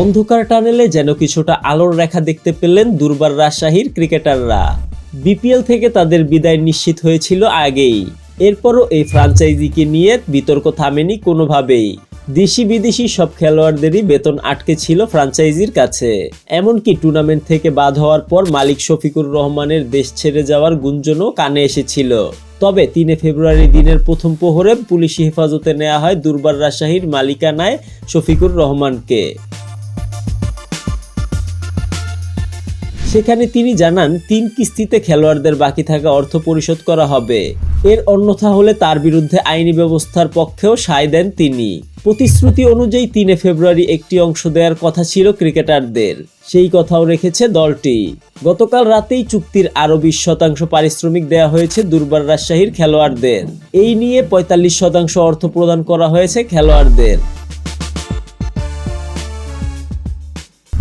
অন্ধকার টানেলে যেন কিছুটা আলোর রেখা দেখতে পেলেন দুর্বার রাজশাহীর ক্রিকেটাররা। বিপিএল থেকে তাদের বিদায় নিশ্চিত হয়েছিল আগেই। এরপরও এই ফ্রাঞ্চাইজিকে নিয়ে বিতর্ক থামেনি কোনোভাবেই। দেশি বিদেশি সব খেলোয়াড়দেরই বেতন আটকে ছিল ফ্রাঞ্চাইজির কাছে। এমনকি টুর্নামেন্ট থেকে বাদ হওয়ার পর মালিক শফিকুর রহমানের দেশ ছেড়ে যাওয়ার গুঞ্জনও কানে এসেছিল। তবে তিনে ফেব্রুয়ারি দিনের প্রথম প্রহরে পুলিশি হেফাজতে নেওয়া হয় দুর্বার রাজশাহীর মালিকানায় শফিকুর রহমানকে। সেখানে তিনি জানান, তিন কিস্তিতে খেলোয়াড়দের বাকি থাকা অর্থ পরিশোধ করা হবে। এর অন্যথা হলে তার বিরুদ্ধে আইনি ব্যবস্থার পক্ষেও সায় দেন তিনি। প্রতিশ্রুতি অনুযায়ী তিনে ফেব্রুয়ারি একটি অংশ দেওয়ার কথা ছিল ক্রিকেটারদের। সেই কথাও রেখেছে দলটি। গতকাল রাতেই চুক্তির আরও বিশ শতাংশ পারিশ্রমিক দেওয়া হয়েছে দুর্বার রাজশাহীর খেলোয়াড়দের। এই নিয়ে পঁয়তাল্লিশ শতাংশ অর্থ প্রদান করা হয়েছে খেলোয়াড়দের।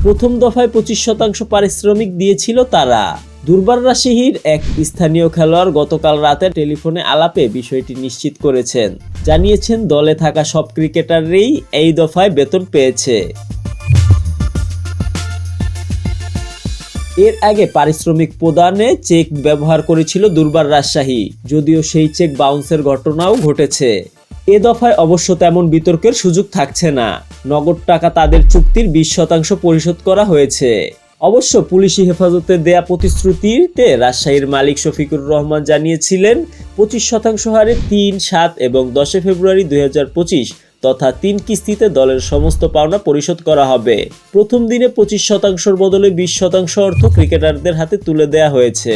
প্রথম দফায় পঁচিশ শতাংশ পারিশ্রমিক দিয়েছিল তারা। দুর্বার রাজশাহীর এক স্থানীয় খেলোয়াড় গতকাল রাতে টেলিফোনে আলাপে বিষয়টি নিশ্চিত করেছেন। জানিয়েছেন, দলে থাকা সব ক্রিকেটারই এই দফায় বেতন পেয়েছে। এর আগে পারিশ্রমিক প্রদানে চেক ব্যবহার করেছিল দুর্বার রাজশাহী, যদিও সেই চেক বাউন্সের ঘটনাও ঘটেছে। এ দফায় অবশ্য তেমন বিতর্কের সুযোগ থাকছে না। নগদ টাকা তাদের চুক্তির বিশ শতাংশ পরিশোধ করা হয়েছে। অবশ্য পুলিশি হেফাজতে দেয়া প্রতিশ্রুতিতে রাজশাহীর মালিক শফিকুর রহমান জানিয়েছিলেন, পঁচিশ শতাংশ হারে তিন, সাত এবং দশে ফেব্রুয়ারি দুই হাজার পঁচিশ তথা তিন কিস্তিতে দলের সমস্ত পাওনা পরিশোধ করা হবে। প্রথম দিনে পঁচিশ শতাংশের বদলে বিশ শতাংশ অর্থ ক্রিকেটারদের হাতে তুলে দেয়া হয়েছে।